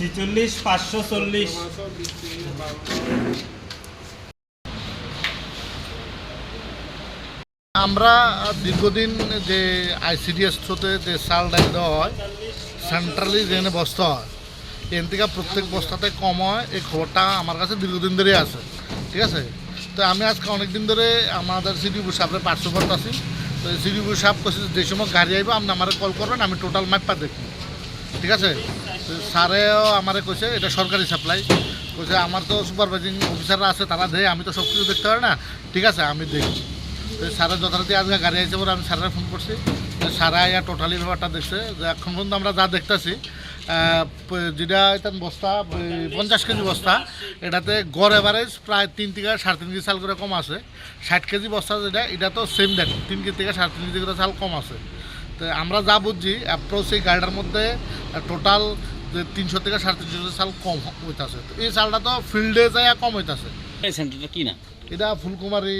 ছিচল্লিশ, পাঁচশো চল্লিশ। আমরা দীর্ঘদিন যে আইসিডিএস থ্রুতে যে চাল ডাল দেওয়া হয় সেন্ট্রালি যেখানে বস্তা হয় এখান থেকে প্রত্যেক বস্তাতে কম হয়, এই খবরটা আমার কাছে দীর্ঘদিন ধরেই আছে, ঠিক আছে? তো আমি আজকে অনেক দিন ধরে আমাদের সিডিবু সাহেবের পার্শ্ব আছি, তো সিডিবু সাহেব যে সময় গাড়ি আইব, আপনি আমার কল করবেন, আমি টোটাল ম্যাপটা দেখব। ঠিক আছে? স্যারেও আমারে কইছে, এটা সরকারি সাপ্লাই। কইছে, আমার তো সুপারভাইজিং অফিসাররা আছে, তারা দেয়, আমি তো সব কিছু দেখতে পারি না। ঠিক আছে, আমি দেখি তো স্যারের যথারীতি আজকে গাড়ি আইছে পরে আমি স্যারের ফোন করছি। তো স্যারা আইয়া টোটালি ব্যাপারটা দেখছে, যে এখন পর্যন্ত আমরা যা দেখতেছি যেটা এটা বস্তা পঞ্চাশ কেজি বস্তা, এটাতে গড় এভারেজ প্রায় তিন থেকে সাড়ে তিন কেজি চাল করে কম আছে। ষাট কেজি বস্তা যেটা, এটা তো সেম দেখ তিন কেজি থেকে সাড়ে তিন কেজি করে চাল কম আছে। তো আমরা যা বুঝছি অ্যাপ্রোচ এই গাড়িটার মধ্যে টোটাল তিনশো থেকে সাড়ে তিনশো চাল কম হইতাছে। তো এই চালটা তো ফিল্ডে যায় কম হইতাছে। এই সেন্টারটা কি না? এটা ফুলকুমারী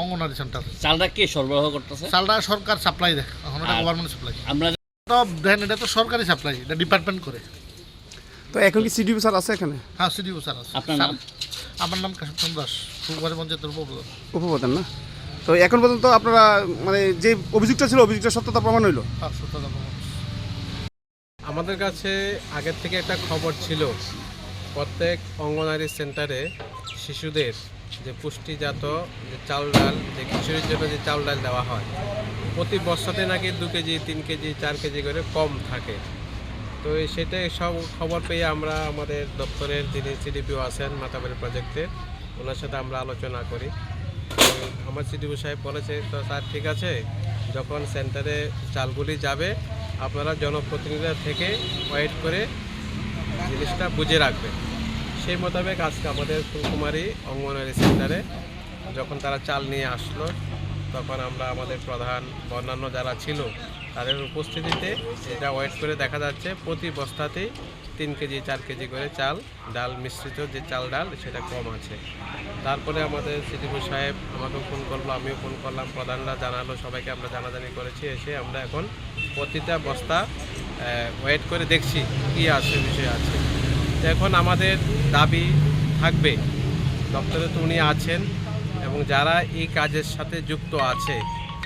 অঙ্গনারী সেন্টার চালটা কে সরবরাহ করতেছে? চালটা সরকার সাপ্লাই দেয়। এখন এটা গভর্নমেন্ট সাপ্লাই আমরা তো দেখেন এটা তো সরকারি সাপ্লাই এটা ডিপার্টমেন্ট করে। তো এখন কি সিডিপি স্যার আছে এখানে? হ্যাঁ সিডিও স্যার আছে। আপনার নাম? আমার নাম কাশিম দাস ফুলকুমারী পঞ্চায়েতের উপপ্রধান। উপপ্রধান না? তো এখন পর্যন্ত আপনারা মানে যে অভিযুক্ত ছিল অভিযুক্ত সত্যতা প্রমাণ হইল? হ্যাঁ সত্যতা প্রমাণ। আমাদের কাছে আগের থেকে একটা খবর ছিল। প্রত্যেক অঙ্গনারী সেন্টারে শিশুদের যে পুষ্টিজাত যে চাল ডাল, যে কিশোরীর জন্য যে চাল ডাল দেওয়া হয়, প্রতি বস্তাতে নাকি দু কেজি, তিন কেজি, চার কেজি করে কম থাকে। তো সেটাই সব খবর পেয়ে আমরা আমাদের দপ্তরের যিনি সিডিপিও আছেন মাতাবাড়ি প্রজেক্টের ওনার সাথে আমরা আলোচনা করি। আমার সিডিপিও সাহেব বলেছে, তো স্যার, ঠিক আছে? যখন সেন্টারে চালগুলি যাবে আপনারা জনপ্রতিনিধিরা থেকে ওয়েট করে জিনিসটা বুঝে রাখবেন। সেই মোতাবেক আজকে আমাদের ফুলকুমারী অঙ্গনওয়াড়ি সেন্টারে যখন তারা চাল নিয়ে আসলো তখন আমরা আমাদের প্রধান অন্যান্য যারা ছিল, তাদের উপস্থিতিতে এটা ওয়েট করে দেখা যাচ্ছে, প্রতি বস্তাতেই তিন কেজি, চার কেজি করে চাল, ডাল মিশ্রিত যে চাল ডাল, সেটা কম আছে। তারপরে আমাদের সিটিপুর সাহেব আমাকেও ফোন করল, আমিও ফোন করলাম, প্রধানরা জানালো, সবাইকে আমরা জানাজানি করেছি, এসে আমরা এখন প্রতিটা বস্তা ওয়েট করে দেখছি কী আছে, বিষয় আছে। এখন আমাদের দাবি থাকবে, দপ্তরে তো উনি আছেন এবং যারা এই কাজের সাথে যুক্ত আছে,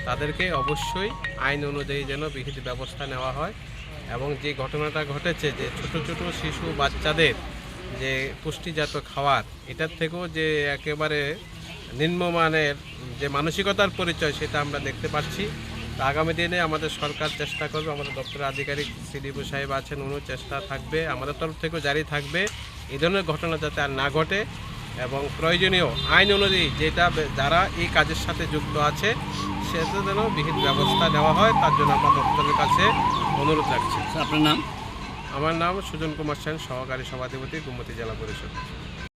তাদেরকে অবশ্যই আইন অনুযায়ী যেন বিহিত ব্যবস্থা নেওয়া হয় এবং যে ঘটনাটা ঘটেছে, যে ছোট ছোট শিশু বাচ্চাদের যে পুষ্টিজাত খাওয়ার এটার থেকেও যে একেবারে নিম্নমানের যে মানসিকতার পরিচয়, সেটা আমরা দেখতে পাচ্ছি। তো আগামী দিনে আমাদের সরকার চেষ্টা করবে, আমাদের দপ্তরের আধিকারিক সিডিপু সাহেব আছেন, উনিও চেষ্টা থাকবে। আমাদের তরফ থেকেও জারি থাকবে। এই ধরনের ঘটনা যাতে আর না ঘটে এবং প্রয়োজনীয় আইন অনুযায়ী যেটা যারা এই কাজের সাথে যুক্ত আছে সেটা যেন বিহিত ব্যবস্থা নেওয়া হয় তার জন্য আমরা দপ্তরের কাছে অনুরোধ রাখছি। আপনার নাম? আমার নাম সুজন কুমার সেন সহকারী সভাধিপতি গুমতি জেলা পরিষদ।